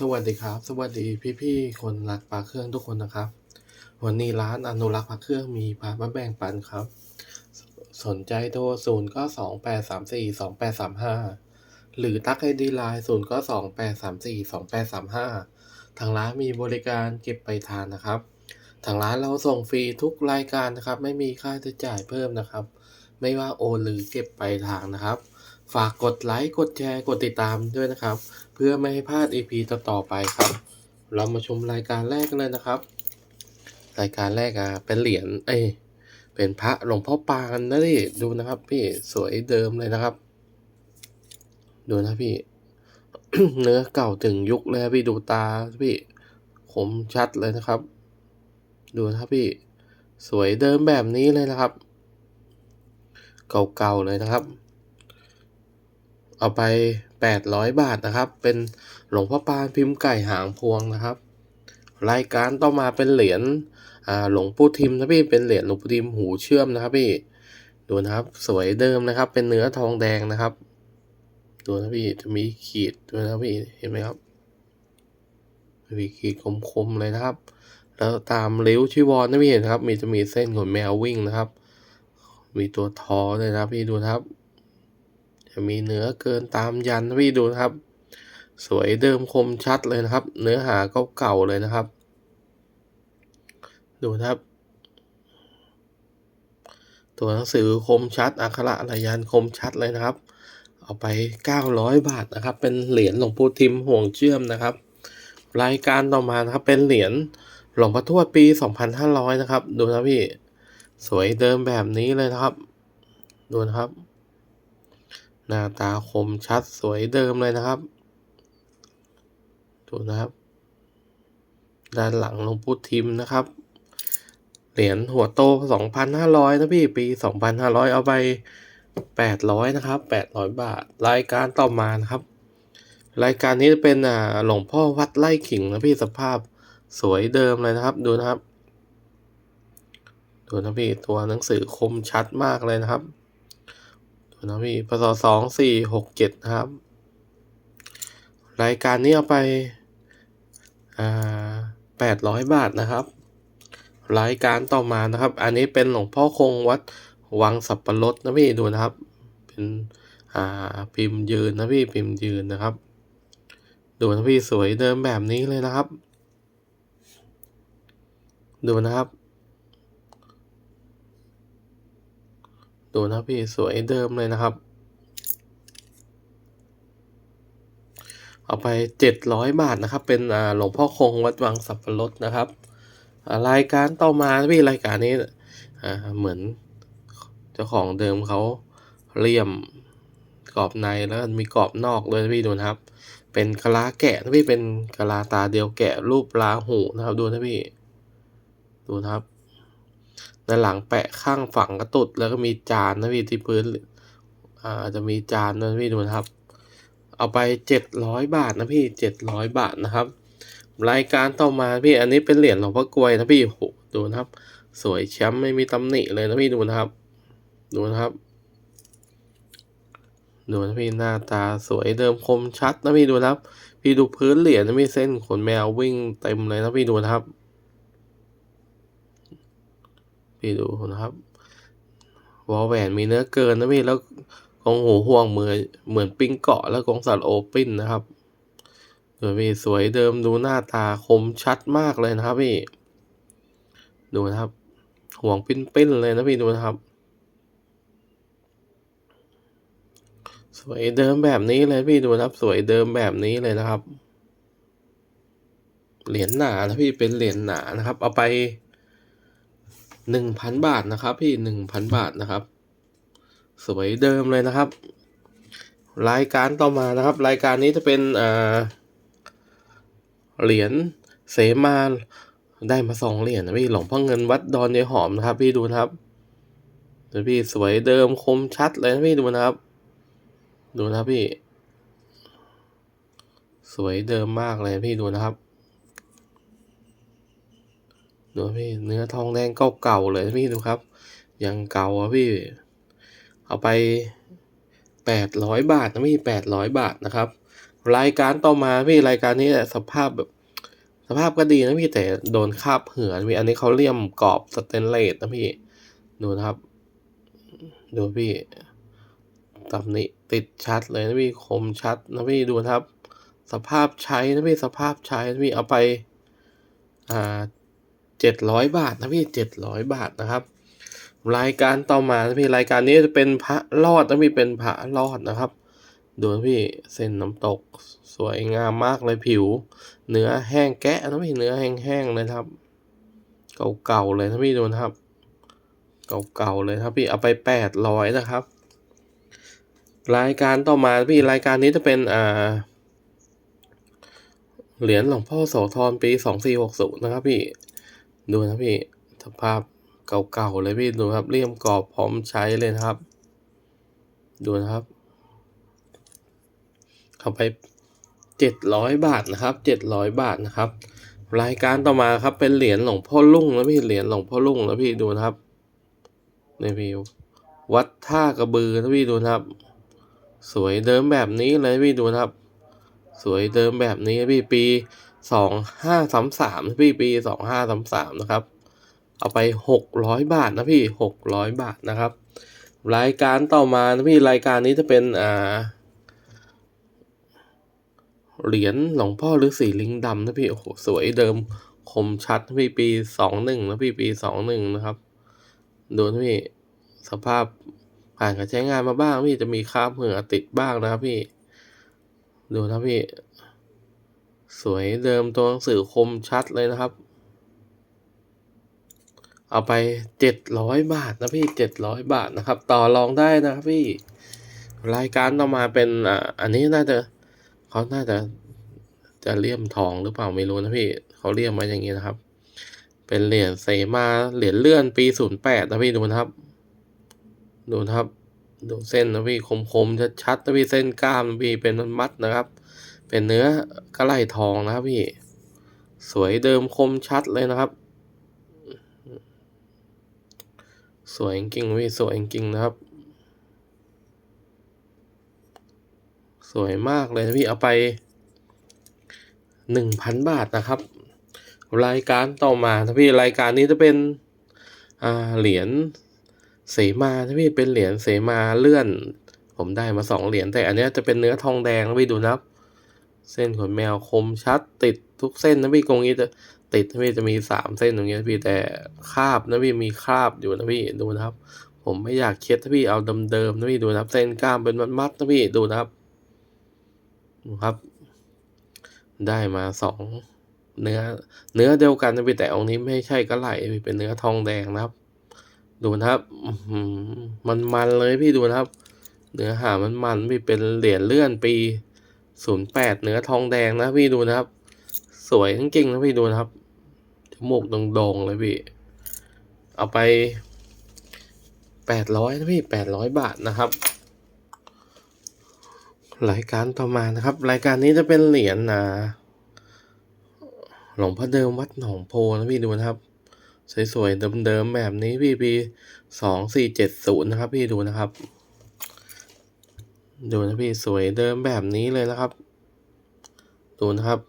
สวัสดีครับ สวัสดีพี่ๆคนรักปลาเครื่องทุกคนนะครับ วันนี้ร้านอนุรักษ์ปลาเครื่องมีปลามาแบ่งปันครับสสนใจโทรศูนย์ก็สองแปดสามสี่สองแปดสามห้าหรือทักไอดีไลน์ศูนย์ก็สองแปดสามสี่สองแปดสามห้าทางร้านมีบริการเก็บไปทานนะครับ ทางร้านเราส่งฟรีทุกรายการนะครับ ไม่มีค่าใช้จ่ายเพิ่มนะครับ ไม่ว่าโอนหรือเก็บไปทางนะครับ ฝากกดไลค์ กดแชร์ กดติดตามด้วยนะครับ เพื่อไม่ให้พลาด EP ต่อๆไปครับ เรามาชมรายการแรกกันเลยนะครับ รายการแรกอะเป็นเหรียญเอ้ยเป็นพระหลวงพ่อปานนะดิดูนะครับ พี่สวยเดิมเลยนะครับ ดูนะพี่ เนื้อเก่าถึงยุคเลยพี่ดูตาพี่คมชัดเลยนะครับ ดูนะพี่ สวยเดิมแบบนี้เลยนะครับ เก่าๆเลยนะครับ เอาไป 800 บาทนะครับ เป็นหลวงพ่อปานพิมพ์ไก่หางพวงนะครับ รายการต่อมาเป็นเหรียญหลวงปู่ทิมนะพี่เป็นเหรียญหลวงปู่ทิมหูเชื่อมนะครับพี่ดูนะครับสวยเดิมนะครับ เป็นเนื้อทองแดงนะครับดูนะพี่จะมีขีดด้วยนะพี่เห็นไหมครับมีขีดคมๆเลยนะครับ แล้วตามริ้วชีวรนะพี่เห็นครับ มีจะมีเส้นขนแมววิ่งนะครับ มีตัวทอเลยนะครับพี่ดูนะครับ จะมีเนื้อเกินตามยันพี่ดูนะครับ สวยเดิมคมชัดเลยนะครับ เนื้อหาก็เก่าเลยนะครับ ดูนะครับ ตัวหนังสือคมชัดอักขระลายันคมชัดเลยนะครับ เอาไป 900 บาทนะครับ เป็นเหรียญหลวงปู่ทิมห่วงเชื่อมนะครับ รายการต่อมานะครับเป็นเหรียญหลวงพ่อทวดปี 2500 นะครับ ดูนะพี่ สวยเดิมแบบนี้เลยนะครับ ดูนะครับ หน้าตาคมชัดสวยเดิมเลยนะครับดูนะครับ ด้านหลังหลวงปู่ทิมนะครับ เหรียญหัวโต 2,500 นะพี่ ปี 2,500 เอาไป 800 นะครับ 800 บาท รายการต่อมานะครับ รายการนี้เป็นอ่าหลวงพ่อวัดไร่ขิงนะพี่สภาพสวยเดิมเลยนะครับ ดูนะครับ ดูนะพี่ตัวหนังสือคมชัดมากเลยนะครับ นะพี่พศสองสี่หกเจ็ดนะครับ รายการนี้เอาไปอ่าแปดร้อยบาทนะครับ รายการต่อมานะครับ อันนี้เป็นหลวงพ่อคงวัดวังสับปะรดนะพี่ดูนะครับ เป็นอ่าพิมพ์ยืนนะพี่พิมพ์ยืนนะครับ ดูนะพี่สวยเดิมแบบนี้เลยนะครับ ดูนะครับ ดูนะพี่สวยเดิมเลยนะครับ เอาไปเจ็ดร้อยบาทนะครับ เป็นหลวงพ่อคงวัดวังสับปะรดนะครับรายการต่อมาพี่รายการนี้เหมือนเจ้าของเดิมเขาเลี่ยมกรอบในแล้วมีกรอบนอกเลยพี่ดูนะครับ เป็นกะลาแกะนะพี่เป็นกะลาตาเดียวแกะรูปลาหูนะครับดูนะพี่ดูนะครับ ด้านหลังแปะข้างฝั่งกระตุด แล้วก็มีจานนะพี่ที่พื้นอ่าจะมีจานนะพี่ดูนะครับ เอาไปเจ็ดร้อยบาทนะพี่เจ็ดร้อยบาทนะครับ รายการต่อมาพี่อันนี้เป็นเหรียญหลวงพ่อกลวยนะพี่โหดูนะครับ สวยแชมป์ไม่มีตำหนิเลยนะพี่ดูนะครับ ดูนะครับดูนะพี่หน้าตาสวยเดิมคมชัดนะพี่ดูนะครับ พี่ดูพื้นเหรียญนะพี่เส้นขนแมววิ่งเต็มเลยนะพี่ดูนะครับ พี่ดูนะครับวอลแหวนมีเนื้อเกินนะพี่แล้วกองหูห่วงเหมือนเหมือนปิ้งเกาะแล้วกองสัตว์โอปินนะครับดูพี่สวยเดิมดูหน้าตาคมชัดมากเลยนะครับพี่ ดูนะครับ ห่วงปิ้นปิ้นๆเลยนะพี่ดูนะครับ สวยเดิมแบบนี้เลยพี่ดูนะครับ สวยเดิมแบบนี้เลยนะครับ เหรียญหนานะพี่เป็นเหรียญหนานะครับ เอาไป หนึ่งพันบาทนะครับ พี่หนึ่งพันบาทนะครับ สวยเดิมเลยนะครับ รายการต่อมานะครับ รายการนี้จะเป็นเหรียญเสมาได้มาสองเหรียญนะพี่หลวงพ่อเงินวัดดอนยายหอมนะครับ พี่ดูนะครับเดี๋ยวพี่สวยเดิมคมชัดเลยนะพี่ดูนะครับ ดูนะครับพี่ สวยเดิมมากเลยพี่ดูนะครับ ดูพี่เนื้อทองแดงเก่าๆเลยพี่ดูครับ ยังเก่าอะพี่ เอาไปแปดร้อยบาทนะพี่แปดร้อยบาทนะครับ รายการต่อมาพี่รายการนี้สภาพแบบสภาพก็ดีนะพี่แต่โดนคาบเหือนพี่อันนี้เขาเลี่ยมกรอบสเตนเลสนะพี่ดูนะครับ ดูพี่ตำหนิติดชัดเลยนะพี่คมชัดนะพี่ดูนะครับ สภาพใช้นะพี่สภาพใช้นะพี่เอาไปอ่า เจ็ดร้อยบาทนะพี่เจ็ดร้อยบาทนะครับ รายการต่อมานะพี่รายการนี้จะเป็นพระรอดนะพี่เป็นพระรอดนะครับดูนะพี่เส้นน้ำตกสวยงามมากเลยผิว เนื้อแห้งแกะนะพี่เนื้อแห้งๆเลยครับ เก่าๆเลยนะพี่ดูนะครับ เก่าๆเลยครับพี่เอาไปแปดร้อยนะครับ รายการต่อมาพี่รายการนี้จะเป็นอ่าเหรียญหลวงพ่อโสธรปีสองสี่หกศูนย์นะครับพี่ ดูนะพี่สภาพเก่าๆเลยพี่ดูครับเลี่ยมกรอบพร้อมใช้เลยนะครับ ดูนะครับเข้าไปเจ็ดร้อยบาทนะครับเจ็ดร้อยบาทนะครับ รายการต่อมาครับเป็นเหรียญหลวงพ่อลุ่งนะพี่เหรียญหลวงพ่อลุ่งนะพี่ดูนะครับนี่พี่วัดท่ากระบือนะพี่ดูนะครับ สวยเดิมแบบนี้เลยพี่ดูนะครับ สวยเดิมแบบนี้พี่ปี สองห้าสามสามพี่ปีสองห้าสามสามนะครับ เอาไปหกร้อยบาทนะพี่หกร้อยบาทนะครับ รายการต่อมานะพี่รายการนี้จะเป็นอ่าเหรียญหลวงพ่อฤาษีลิงดำนะพี่โอ้โหสวยเดิมคมชัดนะพี่ปีสองหนึ่งนะพี่ปีสองหนึ่งนะครับดูนะพี่สภาพผ่านการใช้งานมาบ้างพี่จะมีคราบเหงื่อติดบ้างนะครับพี่ ดูนะพี่ สวยเดิมตัวหนังสือคมชัดเลยนะครับ เอาไปเจ็ดร้อยบาทนะพี่เจ็ดร้อยบาทนะครับ ต่อรองได้นะครับพี่รายการต่อมาเป็นอ่าอันนี้น่าจะเขาน่าจะจะเลี่ยมทองหรือเปล่าไม่รู้นะพี่เขาเลี่ยมมาอย่างนี้นะครับ เป็นเหรียญเสมาเหรียญเลื่อนปีศูนย์แปดนะพี่ดูนะครับ ดูนะครับ ดูเส้นนะพี่คมๆชัดๆนะพี่เส้นกล้ามนะพี่เป็นมัดนะครับ เป็นเนื้อกระไหลทองนะครับพี่ สวยเดิมคมชัดเลยนะครับ สวยจริงพี่สวยจริงนะครับ สวยมากเลยนะพี่เอาไปหนึ่งพันบาทนะครับ รายการต่อมานะพี่รายการนี้จะเป็นเหรียญเสมานะพี่เป็นเหรียญเสมาเลื่อน ผมได้มาสองเหรียญแต่อันนี้จะเป็นเนื้อทองแดงนะพี่ดูนะครับ เส้นขนแมวคมชัดติดทุกเส้นนะพี่กรงนี้จะติดนะพี่จะมีสามเส้นตรงนี้นะพี่แต่คราบนะพี่มีคราบอยู่นะพี่ดูนะครับ ผมไม่อยากเช็ดนะพี่เอาเดิมๆนะพี่ดูนะครับ เส้นกล้ามเป็นมัดๆนะพี่ดูนะครับดูครับ ได้มาสองเนื้อ เนื้อเดียวกันนะพี่แต่องนี้ไม่ใช่กระไหลพี่เป็นเนื้อทองแดงนะครับ ดูนะครับมันมันเลยพี่ดูนะครับ เนื้อหามันมันพี่เป็นเหรียญเลื่อนปี ศูนย์แปดเนื้อทองแดงนะพี่ดูนะครับ สวยจริงๆนะพี่ดูนะครับจมูกโด่งๆเลยพี่ เอาไปแปดร้อยนะพี่แปดร้อยบาทนะครับ รายการต่อมานะครับ รายการนี้จะเป็นเหรียญนะหลวงพ่อเดิมวัดหนองโพนะพี่ดูนะครับ สวยๆเดิมๆแบบนี้พี่ปีสองสี่เจ็ดศูนย์นะครับ พี่ดูนะครับ ดูนะพี่สวยเดิมแบบนี้เลยนะครับ ดูนะครับ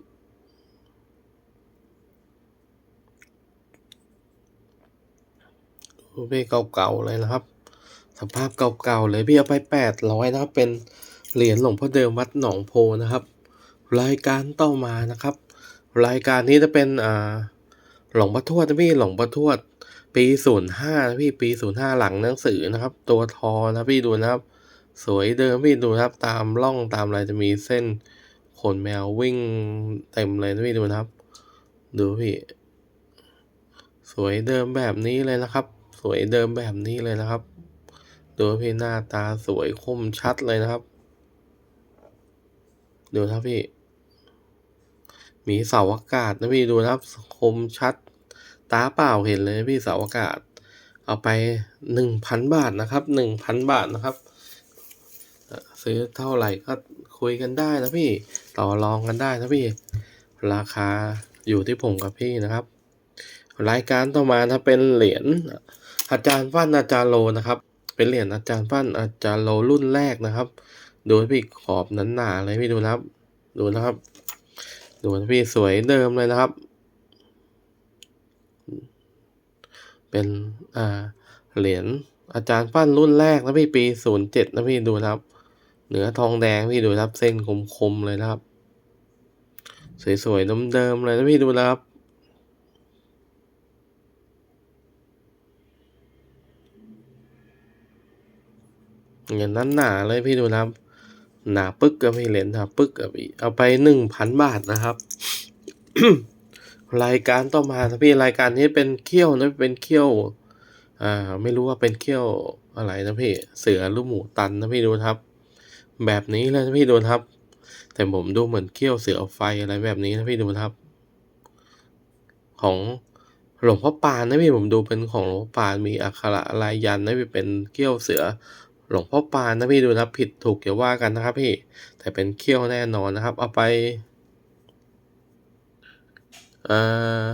ดูพี่เก่าๆเลยนะครับ สภาพเก่าๆเลยพี่เอาไปแปดร้อยนะครับ เป็นเหรียญหลวงพ่อเดิมวัดหนองโพนะครับ รายการต่อมานะครับ รายการนี้จะเป็นอ่าหลวงพ่อทวดนะพี่หลวงพ่อทวด ปีศูนย์ห้าพี่ปีศูนย์ห้าหลังหนังสือนะครับ ตัวทอนะพี่ดูนะครับ สวยเดิมพี่ดูครับ ตามร่องตามอะไรจะมีเส้นขนแมววิ่งเต็มเลยนะพี่ดูนะครับ ดูพี่ สวยเดิมแบบนี้เลยนะครับ สวยเดิมแบบนี้เลยนะครับ ดูพี่หน้าตาสวยคมชัดเลยนะครับ ดูครับพี่ มีเสาอากาศนะพี่ดูนะครับ คมชัด ตาเปล่าเห็นเลยพี่เสาอากาศ เอาไปหนึ่งพันบาทนะครับหนึ่งพันบาทนะครับ ซื้อเท่าไหร่ก็คุยกันได้นะพี่ต่อรองกันได้นะพี่ ราคาอยู่ที่ผมกับพี่นะครับ รายการต่อมานะเป็นเหรียญอาจารย์ฟันอาจารย์โลนะครับ เป็นเหรียญอาจารย์ฟันอาจารย์โลรุ่นแรกนะครับดูพี่ขอบนั้นหนาเลยพี่ดูนะครับ ดูนะครับ ดูพี่สวยเดิมเลยนะครับ เป็นอ่าเหรียญอาจารย์ปั้นรุ่นแรกนะพี่ปีศูนย์เจ็ดนะพี่ดูนะครับ เหนือทองแดงพี่ดูนะครับเส้นคมๆเลยนะครับ สวยๆเดิมๆเลยนะพี่ดูนะครับเงินนั้นหนาเลยพี่ดูนะครับ หนาปึ๊กกับพี่เหรียญหนาปึ๊กกับพี่เอาไปหนึ่งพันบาทนะครับ รายการต่อมานะพี่รายการนี้เป็นเขี้ยวนะเป็นเขี้ยว อ่า ไม่รู้ว่าเป็นเขี้ยวอะไรนะพี่เสือหรือหมูตันนะพี่ดูนะครับ แบบนี้เลยนะพี่ดูนะครับ แต่ผมดูเหมือนเขี้ยวเสือไฟอะไรแบบนี้นะพี่ดูนะครับ ของหลวงพ่อปานนะพี่ผมดูเป็นของหลวงพ่อปานมีอักขระลายยันนะพี่เป็นเขี้ยวเสือ หลวงพ่อปานนะพี่ดูนะผิดถูกอย่าว่ากันนะครับ พี่ แต่เป็นเขี้ยวแน่นอนนะครับ เอาไปเอ่อ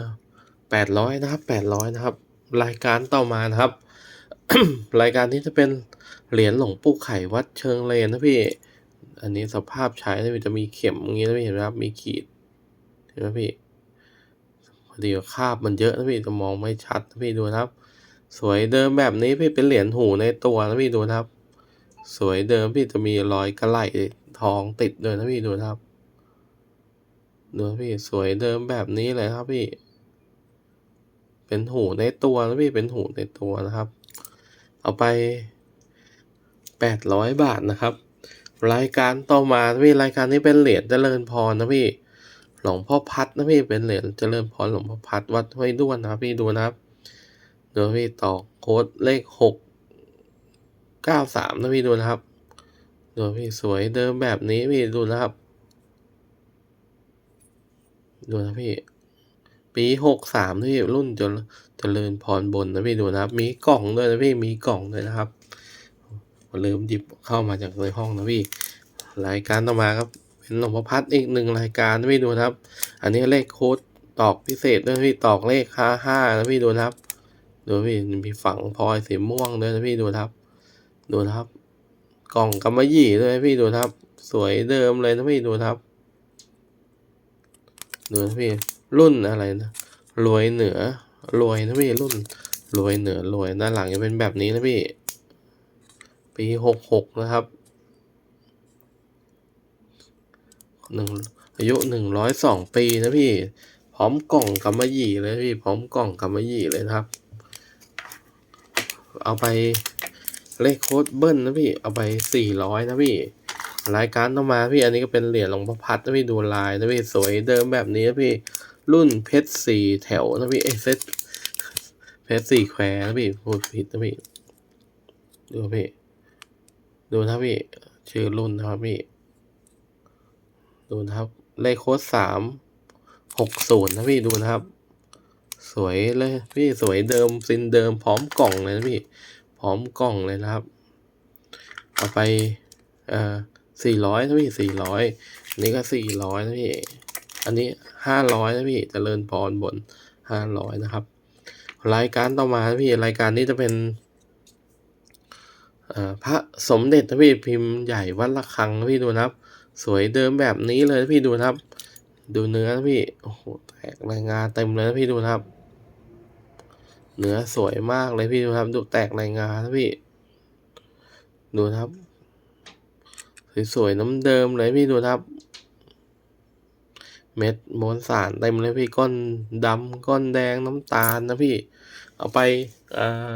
แปดร้อยนะครับแปดร้อยนะครับ รายการต่อมานะครับ รายการนี้จะเป็นเหรียญหลวงปู่ไข่วัดเชิงเลนนะพี่ อันนี้สภาพใช้นะพี่จะมีเข็มอย่างนี้นะพี่เห็นไหมครับ มีขีดเห็นไหมพี่พอดีคาบมันเยอะนะพี่จะมองไม่ชัดนะพี่ดูนะครับ สวยเดิมแบบนี้พี่เป็นเหรียญหูในตัวนะพี่ดูนะครับ สวยเดิมพี่จะมีรอยกระไหล่ทองติดด้วยนะพี่ดูนะครับดูนะพี่สวยเดิมแบบนี้เลยครับพี่ เป็นหูในตัวนะพี่เป็นหูในตัวนะครับ เอาไปแปดร้อยบาทนะครับ รายการต่อมาพี่รายการนี้เป็นเหรียญเจริญพรนะพี่หลวงพ่อพัดนะพี่เป็นเหรียญเจริญพรหลวงพ่อพัดวัดห้วยด้วนนะครับพี่ดูนะครับดูพี่ต่อโค้ดเลขหกเก้าสามนะพี่ดูนะครับดูพี่สวยเดิมแบบนี้พี่ดูนะครับ ดูนะพี่ ปีหกสามที่รุ่นเจริญเจริญพรบนนะพี่ดูนะครับ มีกล่องด้วยนะพี่มีกล่องด้วยนะครับลืมหยิบเข้ามาจากในห้องนะพี่รายการต่อมาครับเป็นหลวงพ่อพัดอีกหนึ่งรายการนะพี่ดูนะครับ อันนี้เลขโค้ดตอกพิเศษด้วยพี่ตอกเลขห้าห้านะพี่ดูนะครับดูพี่มีฝังพลอยสีม่วงด้วยนะพี่ดูนะครับ ดูนะครับ กล่องกำมะหยี่ด้วยพี่ดูนะครับ สวยเดิมเลยนะพี่ดูนะครับดูนะพี่ รุ่นอะไรนะรวยเหนือรวยนะพี่รุ่นรวยเหนือรวยด้านหลังจะเป็นแบบนี้นะพี่ ปีหกหกนะครับหนึ่งอายุหนึ่งร้อยสองปีนะพี่ พร้อมกล่องกำมะหยี่เลยพี่ พร้อมกล่องกำมะหยี่เลยครับ เอาไปเลขโค้ดเบิ้ลนะพี่ เอาไปสี่ร้อยนะพี่ รายการต่อมาพี่ อันนี้ก็เป็นเหรียญหลวงพ่อพัดนะพี่ดูลายนะพี่ สวยเดิมแบบนี้นะพี่ รุ่นเพชรสี่แถวนะพี่เอเซตเพชรสี่แควนะพี่พูดผิดนะพี่ดูพี่ ดูนะพี่ ชื่อรุ่นนะครับพี่ ดูนะครับ เลขโค้ดสามหกศูนย์นะพี่ดูนะครับ สวยเลยพี่สวยเดิมซินเดิมพร้อมกล่องเลยนะพี่ พร้อมกล่องเลยนะครับเอาไปเอ่อสี่ร้อยนะพี่สี่ร้อยนนี้ก็สี่ร้อยนะพี่ อันนี้ห้าร้อยนะพี่เจริญพรบนห้าร้อยนะครับ รายการต่อมาพี่รายการนี้จะเป็นพระสมเด็จนะพี่พิมพ์ใหญ่วัดระฆังพี่ดูนะครับ สวยเดิมแบบนี้เลยพี่ดูนะครับ ดูเนื้อพี่โอ้โหแตกรายงานเต็มเลยพี่ดูนะครับ เนื้อสวยมากเลยพี่ดูครับ ดูแตกรายงานนะพี่ ดูนะครับ สวยๆน้ำเดิมเลยพี่ดูนะครับ เม็ดมวลสารเต็มเลยพี่ก้อนดำก้อนแดงน้ำตาลนะพี่ เอาไปอ่า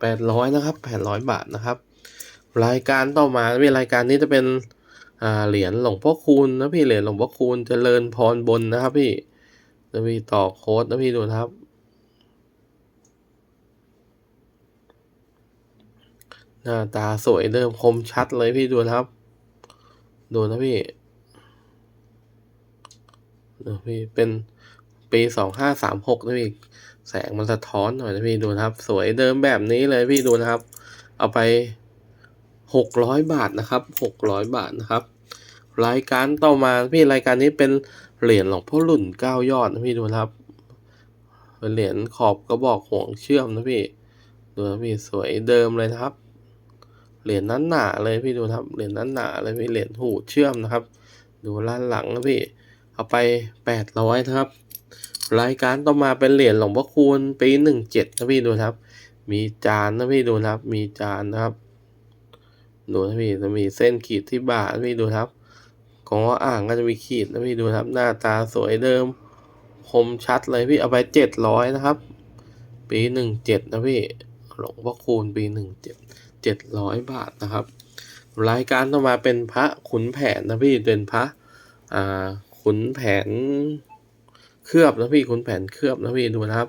แปดร้อยนะครับแปดร้อยบาทนะครับ รายการต่อมาพี่รายการนี้จะเป็นอ่าเหรียญหลวงพ่อคูณนะพี่เหรียญหลวงพ่อคูณเจริญพรบนนะครับพี่นะพี่ต่อโค้ดนะพี่ดูครับหน้าตาสวยเดิมคมชัดเลยพี่ดูครับ ดูนะพี่ ดูพี่เป็นปีสองห้าสามหกนะพี่แสงมันสะท้อนหน่อยนะพี่ดูนะครับ สวยเดิมแบบนี้เลยพี่ดูนะครับ เอาไปหกร้อยบาทนะครับหกร้อยบาทนะครับ รายการต่อมาพี่รายการนี้เป็นเหรียญหลวงพ่อหลุ่นเก้ายอดนะพี่ดูนะครับเป็นเหรียญขอบกระบอกห่วงเชื่อมนะพี่ดูนะพี่สวยเดิมเลยนะครับเหรียญนั้นหนาเลยพี่ดูนะครับเหรียญนั้นหนาเลยพี่เหรียญหูเชื่อมนะครับ ดูล้านหลังนะพี่ เอาไปแปดร้อยนะครับ รายการต่อมาเป็นเหรียญหลวงพ่อคูณปีหนึ่งเจ็ดนะพี่ดูครับ มีจานนะพี่ดูครับ มีจานนะครับ ดูนะพี่จะมีเส้นขีดที่บ่านะพี่ดูครับ ของอ่างก็จะมีขีดนะพี่ดูครับ หน้าตาสวยเดิม คมชัดเลยพี่เอาไปเจ็ดร้อยนะครับ ปีหนึ่งเจ็ดนะพี่หลวงพ่อคูณปีหนึ่งเจ็ดเจ็ดร้อยบาทนะครับ รายการต่อมาเป็นพระขุนแผนนะพี่เป็นพระอ่า ขุนแผนเคลือบนะพี่ขุนแผนเคลือบนะพี่ดูนะครับ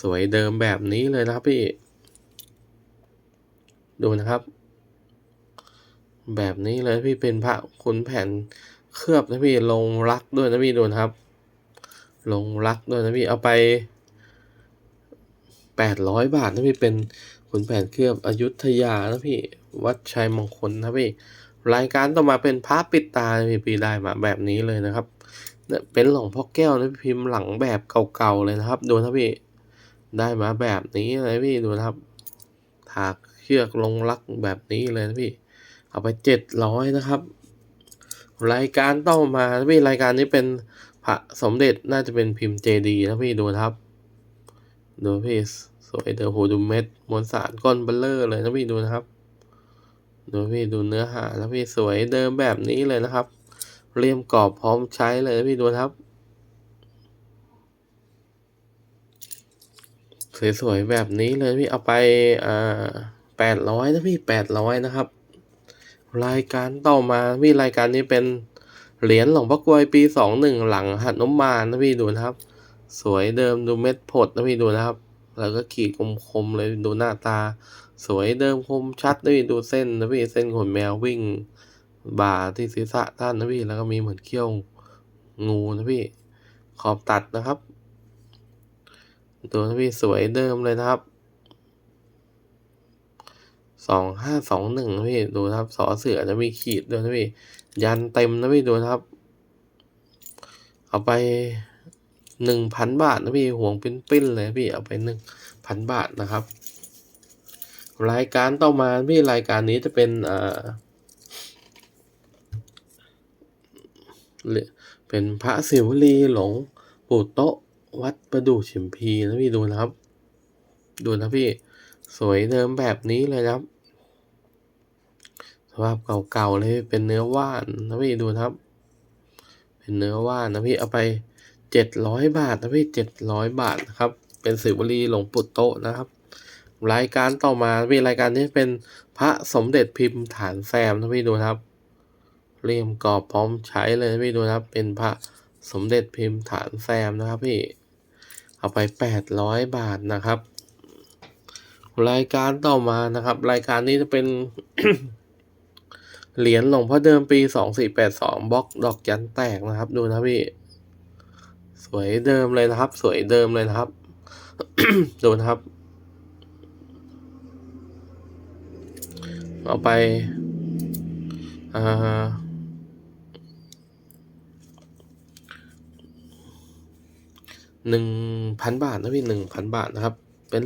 สวยเดิมแบบนี้เลยนะครับพี่ ดูนะครับ แบบนี้เลยพี่เป็นพระขุนแผนเคลือบนะพี่ลงรักด้วยนะพี่ดูนะครับ ลงรักด้วยนะพี่เอาไปแปดร้อยบาทนะพี่เป็นขุนแผนเคลือบอยุธยานะพี่วัดชัยมงคลนะพี่รายการต่อมาเป็นพระปิดตาพี่ปีได้มาแบบนี้เลยนะครับ เป็นหลวงพ่อแก้วนะพี่พิมพ์หลังแบบเก่าๆเลยนะครับ ดูนะพี่ได้มาแบบนี้เลยพี่ดูนะครับถากเชือกลงรักแบบนี้เลยนะพี่เอาไปเจ็ดร้อยนะครับ รายการต่อมานพี่รายการนี้เป็นพระสมเด็จน่าจะเป็นพิมพ์เจดีนะพี่ดูนะครับ ดูพี่สวยเดอโหดูเม็ดมวลสารก้อนเบลเลอร์เลยนะพี่ดูนะครับ ดูพี่ดูเนื้อหาแล้วพี่สวยเดิมแบบนี้เลยนะครับ เรียมกรอบพร้อมใช้เลยพี่ดูครับ สวยๆแบบนี้เลยพี่เอาไปอ่าแปดร้อยนะพี่แปดร้อยนะครับ รายการต่อมาพี่รายการนี้เป็นเหรียญหลวงพ่อกวยปีสองหนึ่งหลังหัดนมมานนะพี่ดูนะครับ สวยเดิมดูเม็ดผดนะพี่ดูนะครับ แล้วก็ขีดคมๆเลยดูหน้าตา สวยเดิมคมชัดนะพี่ดูเส้นนะพี่เส้นขนแมววิ่ง บ่าที่ศีรษะท่านนะพี่ แล้วก็มีเหมือนเขี้ยวงูนะพี่ ขอบตัดนะครับ ตัวนะพี่สวยเดิมเลยนะครับสองห้าสองหนึ่งนะพี่ ดูนะครับ สอเสือจะมีขีดด้วยนะพี่ ยันเต็มนะพี่ดูนะครับ เอาไปหนึ่งพันบาทนะพี่ ห่วงปิ้นปิ้นเลยพี่ เอาไปหนึ่งพันบาทนะครับ รายการต่อมาพี่รายการนี้จะเป็นอ่า เป็นพระศิวลีหลวงปู่โตะวัดประดู่ฉิมพีนะพี่ดูนะครับ ดูนะพี่สวยเดิมแบบนี้เลยครับสภาพเก่าๆเลยเป็นเนื้อว่านนะพี่ดูนะครับ เป็นเนื้อว่านนะพี่เอาไปเจ็ดร้อยบาทนะพี่เจ็ดร้อยบาทนะครับ เป็นสิวลีหลวงปู่โตะนะครับ รายการต่อมาพี่รายการนี้เป็นพระสมเด็จพิมพ์ฐานแซมนะพี่ดูนะครับ เรียมกรอบพร้อมใช้เลยพี่ดูนะครับ เป็นพระสมเด็จพิมพ์ฐานแซมนะครับพี่ เอาไปแปดร้อยบาทนะครับ รายการต่อมานะครับ รายการนี้จะเป็น เหรียญหลวงพ่อเดิมปีสองสี่แปดสองบล็อกดอกยันแตกนะครับ ดูนะพี่ สวยเดิมเลยนะครับ สวยเดิมเลยนะครับ ดูนะครับเอาไปอ่า หนึ่งพันบาทนะพี่หนึ่งพันบาทนะครับ เป็น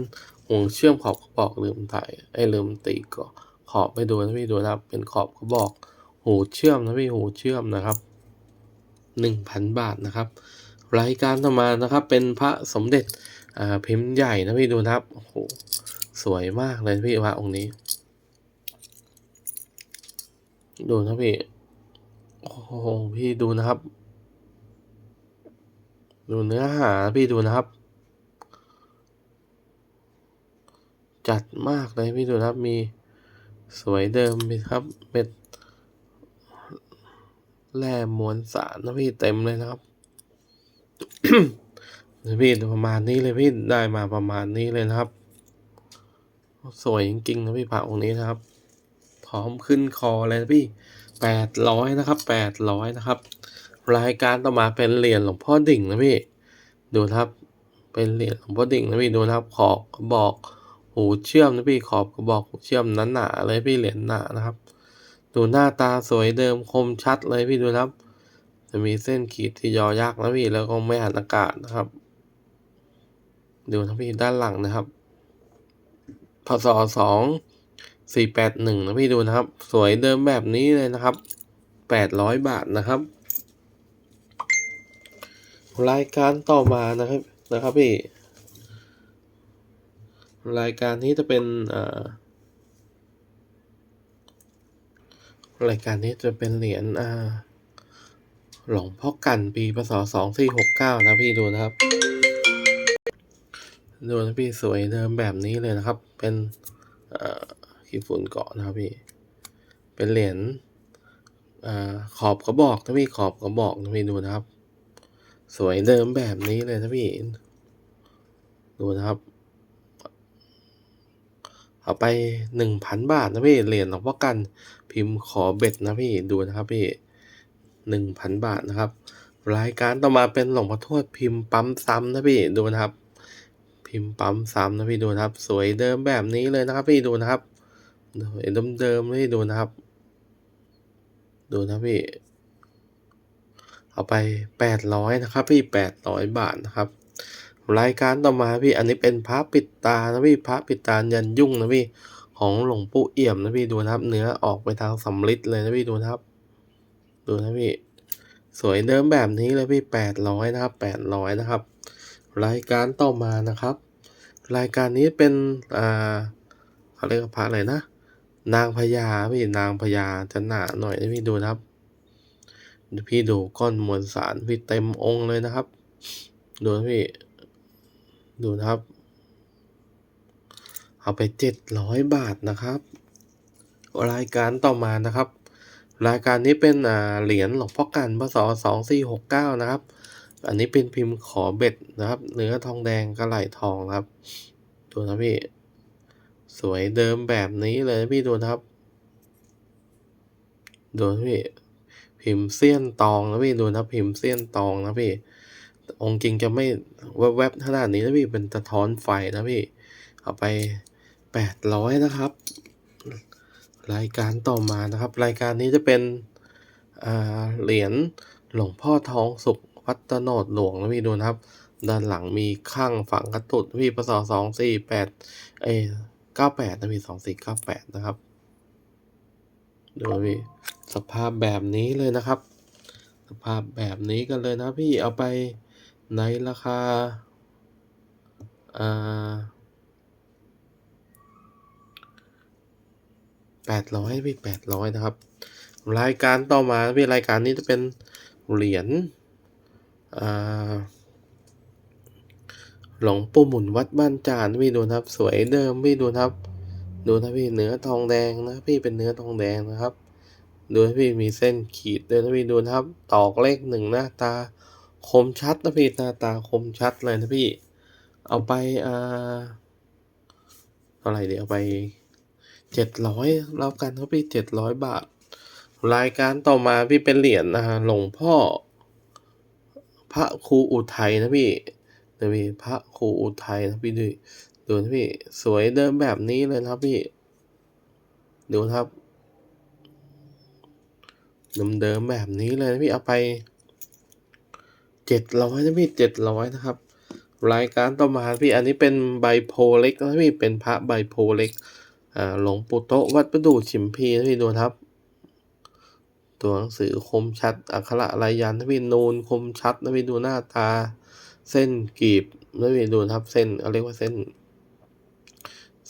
ห่วงเชื่อมขอบกระบอกลืมถ่ายไอ้ลืมตีก็ขอบไปดูนะพี่ดูนะครับ เป็นขอบกระบอกหูเชื่อมนะพี่หูเชื่อมนะครับหนึ่งพันบาทนะครับ รายการต่อมานะครับ เป็นพระสมเด็จอ่าพิมพ์ใหญ่นะพี่ดูนะครับโอ้โหสวยมากเลยพี่พระองค์นี้ ดูนะพี่โอ้โหพี่ดูนะครับ ดูเนื้อหาพี่ดูนะครับ จัดมากเลยพี่ดูนะครับมีสวยเดิมมีครับเม็ดแร่มวลสารนะพี่เต็มเลยนะครับพี่ประมาณนี้เลยพี่ได้มาประมาณนี้เลยนะครับ สวยจริงๆนะพี่พระองค์นี้นะครับพร้อมขึ้นคอเลยนะพี่แปดร้อยนะครับแปดร้อยนะครับ รายการต่อมาเป็นเหรียญหลวงพ่อดิ่งนะพี่ ดูครับ เป็นเหรียญหลวงพ่อดิ่งนะพี่ดูครับ ขอบกระบอกหูเชื่อมนะพี่ขอบกระบอกหูเชื่อมนั้นหนาเลยพี่เหรียญหนานะครับ ดูหน้าตาสวยเดิมคมชัดเลยพี่ดูครับ จะมีเส้นขีดที่ยอยักนะพี่แล้วก็ไม่หันอากาศนะครับ ดูนะพี่ด้านหลังนะครับพศสองสี่แปดหนึ่งนะพี่ดูนะครับ สวยเดิมแบบนี้เลยนะครับแปดร้อยบาทนะครับ รายการต่อมานะครับนะครับพี่รายการนี้จะเป็นอ่ารายการนี้จะเป็นเหรียญอ่าหลวงพ่อกันปีพศสองสี่หกเก้านะพี่ดูนะครับ ดูนะพี่สวยเดิมแบบนี้เลยนะครับ เป็นอ่าขีดฝุ่นเกาะนะครับพี่ เป็นเหรียญอ่าขอบกระบอกนะพี่ขอบกระบอกนะพี่ดูนะครับ สวยเดิมแบบนี้เลยนะพี่ ดูนะครับ เอาไปหนึ่งพันบาทนะพี่ เหรียญหลวงพ่อกัน พิมพ์ขอเบ็ดนะพี่ ดูนะครับพี่หนึ่งพันบาทนะครับ รายการต่อมาเป็นหลวงพ่อทวดพิมพ์ปั๊มซ้ำนะพี่ ดูนะครับ พิมพ์ปั๊มซ้ำนะพี่ ดูนะครับ สวยเดิมแบบนี้เลยนะครับ พี่ ดูนะครับเห็นเดิมๆเลยดูนะครับ ดูนะพี่ เอาไปแปดร้อยนะครับพี่แปดร้อยบาทนะครับ รายการต่อมาพี่อันนี้เป็นพระปิดตานะพี่พระปิดตายันยุ่งนะพี่ของหลวงปู่เอี่ยมนะพี่ดูนะครับ เนื้อออกไปทางสำลิดเลยนะพี่ดูนะครับ ดูนะพี่สวยเดิมแบบนี้เลยพี่แปดร้อยนะครับแปดร้อยนะครับ รายการต่อมานะครับ รายการนี้เป็นอ่าเขาเรียกพระอะไรนะนางพญาพี่นางพญาจะหนาหน่อยนะพี่ดูนะครับ พี่ดูก้อนมวลสารพี่เต็มองค์เลยนะครับ ดูนะพี่ ดูนะครับ เอาไปเจ็ดร้อยบาทนะครับ รายการต่อมานะครับ รายการนี้เป็นอ่าเหรียญหลวงพ่อกันพศสองสี่หกเก้านะครับ อันนี้เป็นพิมพ์ขอเบ็ดนะครับ เนื้อทองแดงกระไหลทองครับ ดูนะพี่ สวยเดิมแบบนี้เลยนะพี่ดูนะครับ ดูนะพี่ พิมพ์เสี้ยนตองนะพี่ดูนะพิมพ์เสี้ยนตองนะพี่องค์จริงจะไม่แวบๆขนาดนี้นะพี่เป็นสะท้อนไฟนะพี่เอาไปแปดร้อยนะครับ รายการต่อมานะครับ รายการนี้จะเป็นเหรียญหลวงพ่อทองสุขวัดตโนดหลวงนะพี่ดูนะครับ ด้านหลังมีข้างฝังกระตุดพี่พศสองสี่แปดเอ้เก้าแปดนะพี่สองสี่เก้าแปดนะครับ ดูพี่สภาพแบบนี้เลยนะครับ สภาพแบบนี้กันเลยนะพี่เอาไปในราคาอ่าแปดร้อยพี่แปดร้อยนะครับ รายการต่อมาพี่รายการนี้จะเป็นเหรียญอ่าหลวงปู่หมุนวัดบ้านจานพี่ดูนะครับ สวยเดิมพี่ดูนะครับ ดูนะพี่เนื้อทองแดงนะพี่เป็นเนื้อทองแดงนะครับ ดูนะพี่มีเส้นขีดด้วยนะพี่ดูนะครับ ตอกเลขหนึ่งหน้าตาคมชัดนะพี่หน้าตาคมชัดเลยนะพี่ เอาไปอ่าเท่าไหร่เดี๋ยวเอาไปเจ็ดร้อยแล้วกันครับพี่เจ็ดร้อยบาท รายการต่อมาพี่เป็นเหรียญนะฮะหลวงพ่อ พระครูอุทัยนะพี่นะพี่พระครูอุทัยนะพี่ดู ดูนะพี่สวยเดิมแบบนี้เลยครับพี่ ดูครับเดิมๆแบบนี้เลยนะพี่เอาไปเจ็ดร้อยนะพี่เจ็ดร้อยนะครับ รายการต่อมาพี่อันนี้เป็นใบโพเล็กนะพี่เป็นพระใบโพเล็กอ่าหลวงปู่โตวัดประดู่ฉิมพีนะพี่ดูครับ ตัวหนังสือคมชัดอักขระลายยันนะพี่นูนคมชัดนะพี่ดูหน้าตา เส้นกีบนะพี่ดูครับเส้นเขาเรียกว่าเส้น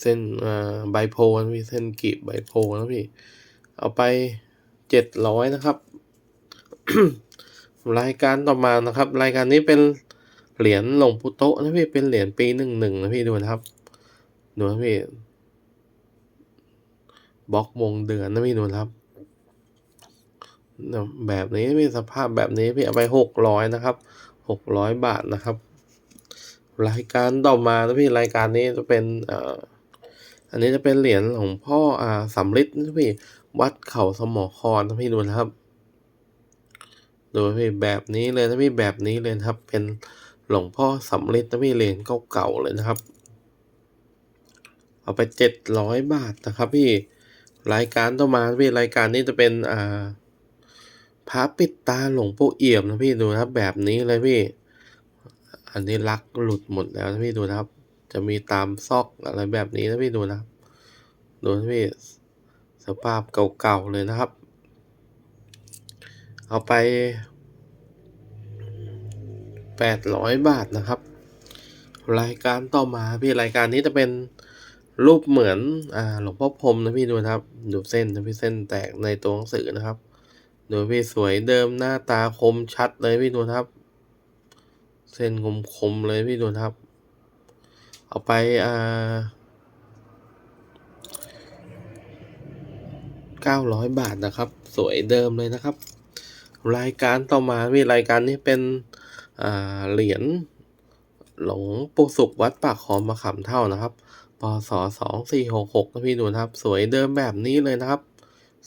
เส้นอ่าใบโพนะพี่เส้นกีบใบโพนะพี่ เอาไปเจ็ดร้อยนะครับ รายการต่อมานะครับ รายการนี้เป็นเหรียญหลงปู่โตะนะพี่เป็นเหรียญปีหนึ่งหนึ่งนะพี่ดูนะครับดูนะพี่บล็อกวงเดือนนะพี่ดูนะครับแบบนี้พี่สภาพแบบนี้พี่เอาไปหกร้อยนะครับหกร้อยบาทนะครับ รายการต่อมานะพี่รายการนี้จะเป็นเอ่อ อันนี้จะเป็นเหรียญหลวงพ่ออ่าสำริดนะพี่วัดเขาสมอคอนนะพี่ดูนะครับ ดูพี่แบบนี้เลยนะพี่แบบนี้เลยครับ เป็นหลวงพ่อสำริดนะพี่เหรียญเก่าๆเลยนะครับ เอาไปเจ็ดร้อยบาทนะครับ พี่รายการต่อมาพี่รายการนี้จะเป็นอ่าพระปิดตาหลวงปู่เอี่ยมนะพี่ดูนะครับ แบบนี้เลยพี่ อันนี้ลักหลุดหมดแล้วนะพี่ดูนะครับ จะมีตามซอกอะไรแบบนี้นะพี่ดูนะครับ ดูนะพี่สภาพเก่าๆเลยนะครับ เอาไปแปดร้อยบาทนะครับ รายการต่อมาพี่รายการนี้จะเป็นรูปเหมือนอ่าหลวงพ่อพรมนะพี่ดูนะครับ ดูเส้นนะพี่เส้นแตกในตัวหนังสือนะครับดูพี่สวยเดิมหน้าตาคมชัดเลยพี่ดูนะครับ เส้นคมคมๆเลยพี่ดูนะครับ เอาไปเก้าร้อยบาทนะครับ สวยเดิมเลยนะครับ รายการต่อมาพี่รายการนี้เป็นเหรียญหลงปูสุขวัดปากคองมะขามเท่านะครับปศสองสี่หกหกนะพี่ดูนะครับ สวยเดิมแบบนี้เลยนะครับ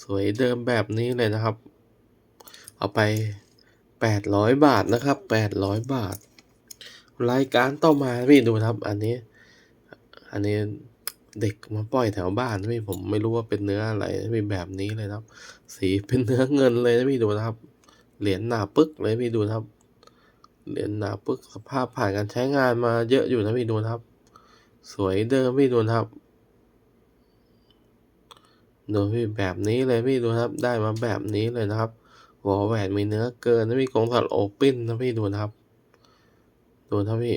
สวยเดิมแบบนี้เลยนะครับ เอาไปแปดร้อยบาทนะครับแปดร้อยบาท รายการต่อมาพี่ดูนะครับ อันนี้ อันนี้เด็กมาปล่อยแถวบ้านพี่ผมไม่รู้ว่าเป็นเนื้ออะไรพี่แบบนี้เลยนะครับ สีเป็นเนื้อเงินเลยนะพี่ดูนะครับ เหรียญหนาปึ๊กเลยพี่ดูนะครับ เหรียญหนาปึ๊กสภาพผ่านการใช้งานมาเยอะอยู่นะพี่ดูนะครับ สวยเดิมพี่ดูนะครับดูพี่แบบนี้เลยพี่ดูนะครับ ได้มาแบบนี้เลยนะครับหัวแหวนมีเนื้อเกินนะพี่กงสัตว์โอปิ้นนะพี่ดูนะครับ ดูนะพี่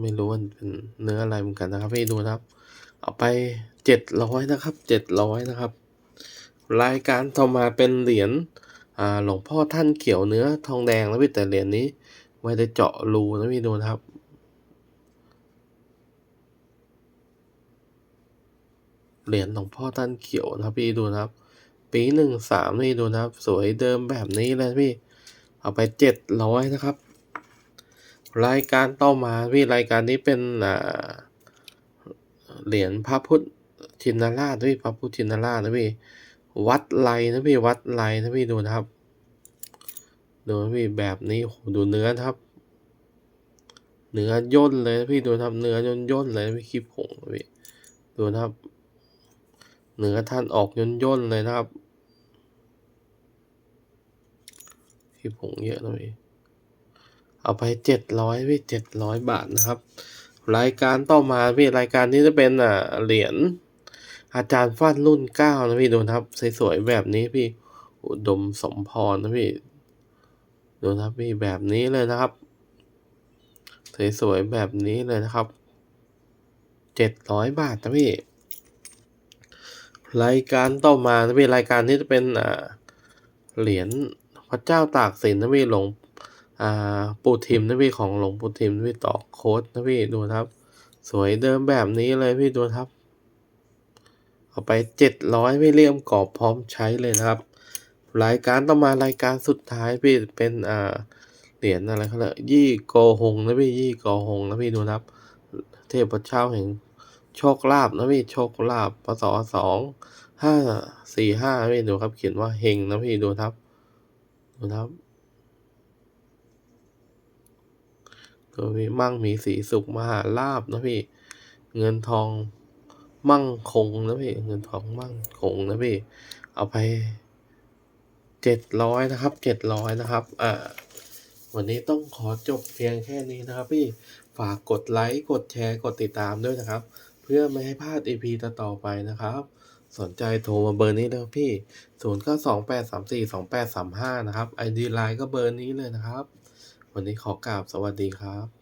ไม่รู้ว่าเป็นเนื้ออะไรเหมือนกันนะครับพี่ดูนะครับ เอาไปเจ็ดร้อยนะครับเจ็ดร้อยนะครับ รายการต่อมาเป็นเหรียญอ่าหลวงพ่อท่านเขียวเนื้อทองแดงนะพี่แต่เหรียญนี้ไม่ได้เจาะรูนะพี่ดูนะครับเหรียญหลวงพ่อท่านเขียวนะครับพี่ดูนะครับ ปีหนึ่งสามนี่ดูนะครับ สวยเดิมแบบนี้เลยพี่ เอาไปเจ็ดร้อยนะครับ รายการต่อมาพี่รายการนี้เป็นเหรียญพระพุทธชินราชนะพี่พระพุทธชินราชนะพี่วัดไลนะพี่วัดไลนะพี่ดูนะครับ ดูนะพี่แบบนี้โหดูเนื้อครับ เนื้อย่นเลยนะพี่ดูนะครับเนื้อย่นย่นเลยนะพี่คลิปผงนะพี่ดูนะครับ เนื้อท่านออกย่นย่นเลยนะครับคลิปผงเยอะนะพี่ เอาไปเจ็ดร้อยพี่เจ็ดร้อยบาทนะครับ รายการต่อมาพี่รายการนี้จะเป็นอ่าเหรียญอาจารย์ฟันรุ่นเก้านะพี่ดูนะครับสวยๆแบบนี้พี่อุดมสมพรนะพี่ดูนะครับพี่แบบนี้เลยนะครับสวยๆแบบนี้เลยนะครับเจ็ดร้อยบาทนะพี่รายการต่อมานะพี่รายการนี้จะเป็นอ่าเหรียญพระเจ้าตากสินนะพี่หลวง ปู่ทิมนะพี่ของหลวงปู่ทิมนะพี่ต่อโค้ดนะพี่ดูครับ สวยเดิมแบบนี้เลยพี่ดูครับ เอาไปเจ็ดร้อยพี่เลี่ยมกรอบพร้อมใช้เลยนะครับ รายการต่อมารายการสุดท้ายพี่เป็นอ่าเหรียญอะไรเขาเรียกยี่โกหงนะพี่ยี่โกหงนะพี่ดูครับ เทพเจ้าแห่งโชคลาภนะพี่โชคลาภพศสองห้าสี่ห้าพี่ดูครับ เขียนว่าเฮงนะพี่ดูครับดูครับัวพี่มั่งมีสีสุขมหาลาบนะพี่ เงินทองมั่งคงนะพี่ เงินทองมั่งคงนะพี่ เอาไปเจ็ดร้อยนะครับเจ็ดร้อยนะครับ อ่า วันนี้ต้องขอจบเพียงแค่นี้นะครับพี่ ฝากกดไลค์ กดแชร์ กดติดตามด้วยนะครับ เพื่อไม่ให้พลาด EP ต่อๆไปนะครับ สนใจโทรมาเบอร์นี้เลยพี่ศูนย์เก้าสองแปดสามสี่สองแปดสามห้านะครับ ID ไลน์ก็เบอร์นี้เลยนะครับ วันนี้ขอกราบสวัสดีครับ